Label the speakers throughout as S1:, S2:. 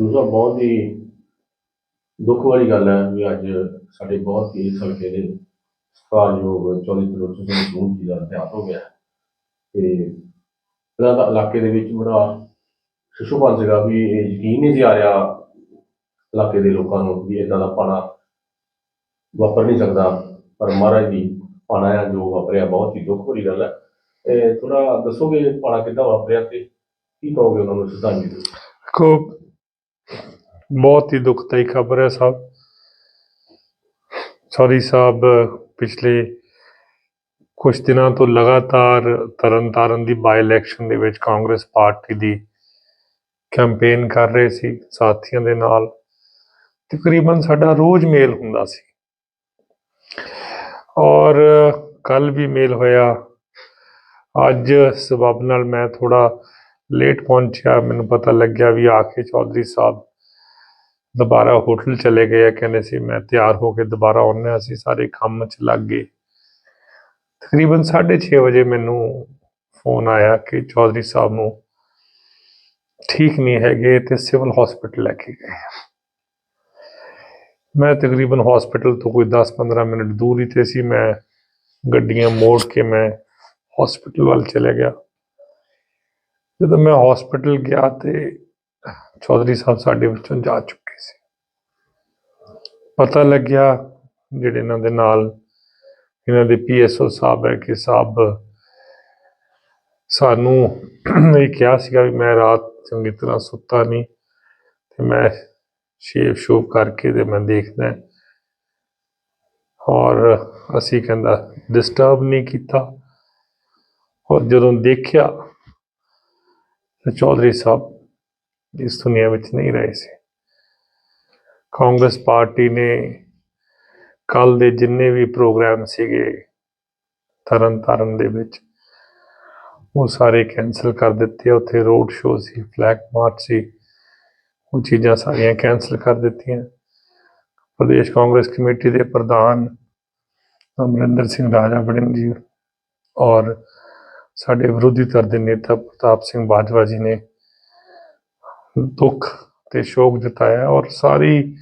S1: ਦੂਸਰਾ ਬਹੁਤ ਹੀ ਦੁੱਖ ਵਾਲੀ ਗੱਲ ਹੈ ਵੀ ਅੱਜ ਸਾਡੇ ਬਹੁਤ ਹੀ ਹਲਕੇ ਦੇ ਸਤਿਕਾਰਯੋਗ ਚੌਧਰੀ ਤਰਲੋਚਨ ਸਿੰਘ ਮਸੂਦ ਜੀ ਦਾ ਦੇਹਾਂਤ ਹੋ ਗਿਆ ਤੇ ਇਹਨਾਂ ਦਾ ਇਲਾਕੇ ਦੇ ਵਿੱਚ ਬੜਾ ਸ਼ਿਸ਼ੂਪਾਲ ਸੀਗਾ ਵੀ ਇਹ ਯਕੀਨ ਨਹੀਂ ਸੀ ਆ ਰਿਹਾ ਇਲਾਕੇ ਦੇ ਲੋਕਾਂ ਨੂੰ ਵੀ ਇਦਾਂ ਦਾ ਪਾਣਾ ਵਾਪਰ ਨਹੀਂ ਸਕਦਾ। ਪਰ ਮਹਾਰਾਜ ਜੀ ਪਾਣਾ ਆ ਜੋ ਵਾਪਰਿਆ, ਬਹੁਤ ਹੀ ਦੁੱਖ ਭਰੀ ਗੱਲ ਹੈ। ਇਹ ਥੋੜਾ ਦੱਸੋਗੇ ਪਾਣਾ ਕਿੱਦਾਂ ਵਾਪਰਿਆ ਤੇ ਕੀ ਕਹੋਗੇ ਉਹਨਾਂ ਨੂੰ ਸ਼ਰਧਾਂਜਲੀ? ਦਿਓ
S2: ਦੇਖੋ ਬਹੁਤ ਹੀ ਦੁਖਦਾਈ ਖਬਰ ਹੈ ਸਾਹਿਬ ਸੌਰੀ ਸਾਹਿਬ, ਪਿਛਲੇ ਕੁਝ ਦਿਨਾਂ ਤੋਂ ਲਗਾਤਾਰ ਤਰਨਤਾਰਨ ਦੀ ਬਾਈ ਇਲੈਕਸ਼ਨ ਦੇ ਵਿੱਚ ਕਾਂਗਰਸ ਪਾਰਟੀ ਦੀ ਕੈਂਪੇਨ ਕਰ ਰਹੇ ਸੀ ਸਾਥੀਆਂ ਦੇ ਨਾਲ। ਤਕਰੀਬਨ ਸਾਡਾ ਰੋਜ਼ ਮੇਲ ਹੁੰਦਾ ਸੀ। ਔਰ ਕੱਲ ਵੀ ਮੇਲ ਹੋਇਆ। ਅੱਜ ਸਬਬ ਨਾਲ ਮੈਂ ਥੋੜਾ ਲੇਟ ਪਹੁੰਚਿਆ। ਮੈਨੂੰ ਪਤਾ ਲੱਗਿਆ ਵੀ ਆ ਚੌਧਰੀ ਸਾਹਿਬ ਦੁਬਾਰਾ ਹੋਟਲ ਚਲੇ ਗਏ ਆ, ਕਹਿੰਦੇ ਸੀ ਮੈਂ ਤਿਆਰ ਹੋ ਕੇ ਦੁਬਾਰਾ ਆਉਣਾ ਅਸੀਂ ਸਾਰੇ ਕੰਮ 'ਚ ਲੱਗ ਗਏ। ਤਕਰੀਬਨ 6:30 ਵਜੇ ਮੈਨੂੰ ਫੋਨ ਆਇਆ ਕਿ ਚੌਧਰੀ ਸਾਹਿਬ ਨੂੰ ਠੀਕ ਨਹੀਂ ਹੈਗੇ ਤੇ ਸਿਵਲ ਹਸਪੀਟਲ ਲੈ ਕੇ ਗਏ। ਮੈਂ ਤਕਰੀਬਨ ਹਸਪੀਟਲ ਤੋਂ ਕੋਈ 10-15 ਮਿੰਟ ਦੂਰ ਹੀ ਤੇ ਸੀ, ਮੈਂ ਗੱਡੀਆਂ ਮੋੜ ਕੇ ਮੈਂ ਹਸਪੀਟਲ ਵੱਲ ਚਲੇ ਗਿਆ। ਜਦੋਂ ਮੈਂ ਹਸਪੀਟਲ ਗਿਆ ਤੇ ਚੌਧਰੀ ਸਾਹਿਬ ਸਾਡੇ ਵਿੱਚੋਂ ਜਾ ਚੁੱਕੇ। ਪਤਾ ਲੱਗਿਆ ਜਿਹੜੇ ਇਹਨਾਂ ਦੇ ਨਾਲ ਇਹਨਾਂ ਦੇ ਪੀਐਸਓ ਸਾਹਿਬ ਹੈ ਕਿ ਸਾਹਿਬ। ਸਾਨੂੰ ਇਹ ਕਿਹਾ ਸੀਗਾ ਵੀ ਮੈਂ ਰਾਤ ਚੰਗੀ ਤਰ੍ਹਾਂ ਸੁੱਤਾ ਨਹੀਂ ਤੇ ਮੈਂ ਸ਼ੇਵ ਸ਼ੂਵ ਕਰਕੇ ਤੇ ਮੈਂ ਦੇਖਦਾ ਔਰ ਅਸੀਂ ਕਹਿੰਦਾ ਡਿਸਟਰਬ ਨਹੀਂ ਕੀਤਾ। ਔਰ ਜਦੋਂ ਦੇਖਿਆ ਤਾਂ ਚੌਧਰੀ ਸਾਹਿਬ ਇਸ ਦੁਨੀਆ ਵਿੱਚ ਨਹੀਂ ਰਹੇ ਸੀ। ਕਾਂਗਰਸ ਪਾਰਟੀ ਨੇ ਕੱਲ ਦੇ ਜਿੰਨੇ ਵੀ ਪ੍ਰੋਗਰਾਮ ਸੀਗੇ ਤਰਨ ਤਾਰਨ ਦੇ ਵਿੱਚ, ਉਹ ਸਾਰੇ ਕੈਨਸਲ ਕਰ ਦਿੱਤੇ। ਉੱਥੇ ਰੋਡ ਸ਼ੋਅ ਸੀ, ਫਲੈਗ ਮਾਰਚ ਸੀ, ਉਹ ਚੀਜ਼ਾਂ ਸਾਰੀਆਂ ਕੈਨਸਲ ਕਰ ਦਿੱਤੀਆਂ। ਪ੍ਰਦੇਸ਼ ਕਾਂਗਰਸ ਕਮੇਟੀ ਦੇ ਪ੍ਰਧਾਨ ਅਮਰਿੰਦਰ ਸਿੰਘ ਰਾਜਾ ਵੜਿੰਗ ਜੀ ਔਰ ਸਾਡੇ ਵਿਰੋਧੀ ਧਿਰ ਦੇ ਨੇਤਾ ਪ੍ਰਤਾਪ ਸਿੰਘ ਬਾਜਵਾ ਜੀ ਨੇ ਦੁੱਖ ਤੇ ਸ਼ੋਕ ਜਤਾਇਆ ਔਰ ਸਾਰੀ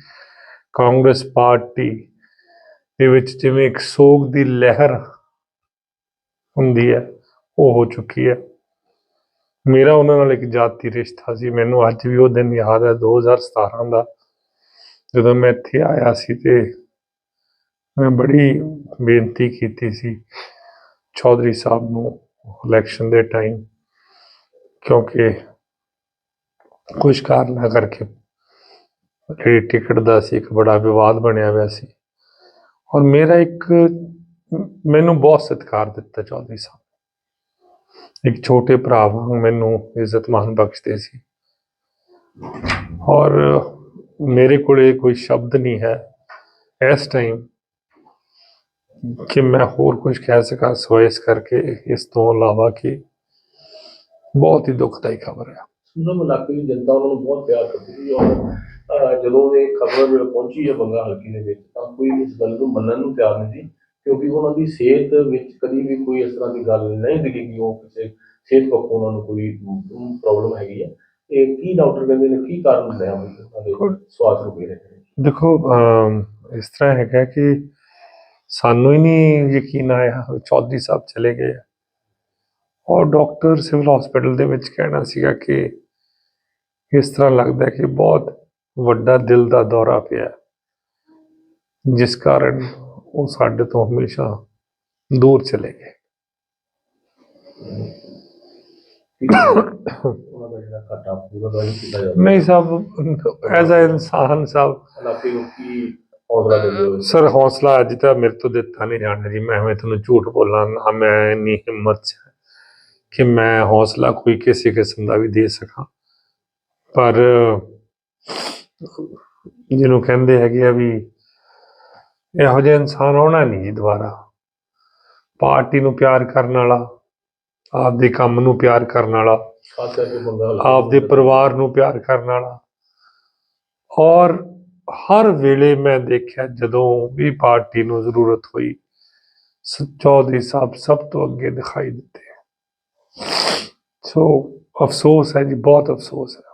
S2: ਕਾਂਗਰਸ ਪਾਰਟੀ ਦੇ ਵਿੱਚ ਜਿਵੇਂ ਇੱਕ ਸੋਗ ਦੀ ਲਹਿਰ ਹੁੰਦੀ ਹੈ, ਉਹ ਹੋ ਚੁੱਕੀ ਹੈ। ਮੇਰਾ ਉਹਨਾਂ ਨਾਲ ਇੱਕ ਜਾਤੀ ਰਿਸ਼ਤਾ ਸੀ। ਮੈਨੂੰ ਅੱਜ ਵੀ ਉਹ ਦਿਨ ਯਾਦ ਹੈ 2017 ਦਾ, ਜਦੋਂ ਮੈਂ ਇੱਥੇ ਆਇਆ ਸੀ ਤੇ ਮੈਂ ਬੜੀ ਬੇਨਤੀ ਕੀਤੀ ਸੀ ਚੌਧਰੀ ਸਾਹਿਬ ਨੂੰ ਇਲੈਕਸ਼ਨ ਦੇ ਟਾਈਮ ਕਿਉਂਕਿ ਕੁਝ ਕਾਰਨਾਂ ਕਰਕੇ। ਜਿਹੜੀ ਟਿਕਟ ਦਾ ਸੀ, ਇੱਕ ਬੜਾ ਵਿਵਾਦ ਬਣਿਆ ਹੋਇਆ ਸੀ। ਔਰ ਮੇਰਾ ਇੱਕ, ਮੈਨੂੰ ਬਹੁਤ ਸਤਿਕਾਰ ਦਿੱਤਾ ਚੌਧਰੀ ਸਾਹਿਬ ਇੱਕ ਛੋਟੇ ਭਰਾ ਵਾਂਗ ਮੈਨੂੰ ਇੱਜ਼ਤ ਮਾਨ ਬਖਸ਼ਦੇ ਸੀ। ਔਰ ਮੇਰੇ ਕੋਲੇ ਕੋਈ ਸ਼ਬਦ ਨਹੀਂ ਹੈ ਇਸ ਟਾਈਮ ਕਿ ਮੈਂ ਹੋਰ ਕੁਝ ਕਹਿ ਸਕਾਂ। ਸੋ ਇਸ ਕਰਕੇ ਇਸ ਤੋਂ ਇਲਾਵਾ ਕਿ ਬਹੁਤ ਹੀ ਦੁਖਦਾਈ ਖਬਰ ਹੈ।
S1: ਉਹਨਾਂ ਨੂੰ ਇਲਾਕੇ ਦੀ ਜਨਤਾ ਉਹਨਾਂ ਨੂੰ ਬਹੁਤ ਪਿਆਰ ਕਰਦੀ ਸੀ ਔਰ ਜਦੋਂ ਇਹ ਖਬਰ ਪਹੁੰਚੀ ਹੈ ਬੰਗਾ ਹਲਕੇ ਦੇ ਵਿੱਚ ਤਾਂ ਕੋਈ ਇਸ ਗੱਲ ਨੂੰ ਮੰਨਣ ਨੂੰ ਤਿਆਰ ਨਹੀਂ ਸੀ ਕਿਉਂਕਿ ਉਹਨਾਂ ਦੀ ਸਿਹਤ ਵਿੱਚ ਕਦੀ ਵੀ ਕੋਈ ਇਸ ਤਰ੍ਹਾਂ ਦੀ ਗੱਲ ਨਹੀਂ ਦਿਖੀ ਕਿ ਉਹ ਕਿਸੇ ਸਿਹਤ ਪੱਖੋਂ ਉਹਨਾਂ ਨੂੰ ਕੋਈ ਪ੍ਰੋਬਲਮ ਹੈਗੀ ਹੈ ਇਹ ਕੀ ਡਾਕਟਰ ਕਹਿੰਦੇ ਨੇ ਕੀ ਕਾਰਨ ਹੁੰਦਾ ਹੈ ਉਹਨਾਂ ਦੇ ਸਵਾਸ ਰੁਕੇ ਰਹੇ
S2: ਦੇਖੋ ਇਸ ਤਰ੍ਹਾਂ ਹੈਗਾ ਕਿ ਸਾਨੂੰ ਹੀ ਨਹੀਂ ਯਕੀਨ ਆਇਆ ਚੌਧਰੀ ਸਾਹਿਬ ਚਲੇ ਗਏ। ਔਰ ਡਾਕਟਰ ਸਿਵਲ ਹਸਪੀਟਲ ਦੇ ਵਿੱਚ ਕਹਿਣਾ ਸੀਗਾ ਕਿ ਇਸ ਤਰ੍ਹਾਂ ਲੱਗਦਾ ਹੈ ਕਿ ਬਹੁਤ ਵੱਡਾ ਦਿਲ ਦਾ ਦੌਰਾ ਪਿਆ ਜਿਸ ਕਾਰਨ ਉਹ ਸਾਡੇ ਤੋਂ ਹਮੇਸ਼ਾ ਦੂਰ ਚਲੇ ਗਏ।
S1: ਉਹਨਾਂ ਨਹੀਂ
S2: ਸਾਹਿਬ ਐਜ਼ ਅ ਇਨਸਾਨ ਸਾਹਿਬ ਸਰ ਹੌਸਲਾ ਅੱਜ ਤਾਂ ਮੇਰੇ ਤੋਂ ਦਿੱਤਾ ਨਹੀਂ ਜਾਣਾ ਜੀ, ਮੈਂ ਐਵੇਂ ਤੁਹਾਨੂੰ ਝੂਠ ਬੋਲਾਂ ਨਾ, ਮੈਂ ਇੰਨੀ ਹਿੰਮਤ 'ਚ ਕਿ ਮੈਂ ਹੌਸਲਾ ਕੋਈ ਕਿਸੇ ਕਿਸਮ ਦਾ ਵੀ ਦੇ ਸਕਾਂ। ਪਰ, ਜਿਹਨੂੰ ਕਹਿੰਦੇ ਹੈਗੇ ਆ ਵੀ ਇਹੋ ਜਿਹਾ ਇਨਸਾਨ ਆਉਣਾ ਨਹੀਂ ਜੀ ਦੁਬਾਰਾ। ਪਾਰਟੀ ਨੂੰ ਪਿਆਰ ਕਰਨ ਵਾਲਾ, ਆਪਦੇ ਕੰਮ ਨੂੰ ਪਿਆਰ ਕਰਨ ਵਾਲਾ, ਆਪਦੇ ਪਰਿਵਾਰ ਨੂੰ ਪਿਆਰ ਕਰਨ ਵਾਲਾ। ਔਰ ਹਰ ਵੇਲੇ ਮੈਂ ਦੇਖਿਆ ਜਦੋਂ ਵੀ ਪਾਰਟੀ ਨੂੰ ਜ਼ਰੂਰਤ ਹੋਈ ਚੌਧਰੀ ਸਾਹਿਬ ਸਭ ਤੋਂ ਅੱਗੇ ਦਿਖਾਈ ਦਿੱਤੇ। ਸੋ, ਅਫਸੋਸ ਹੈ ਜੀ, ਬਹੁਤ ਅਫਸੋਸ ਹੈ।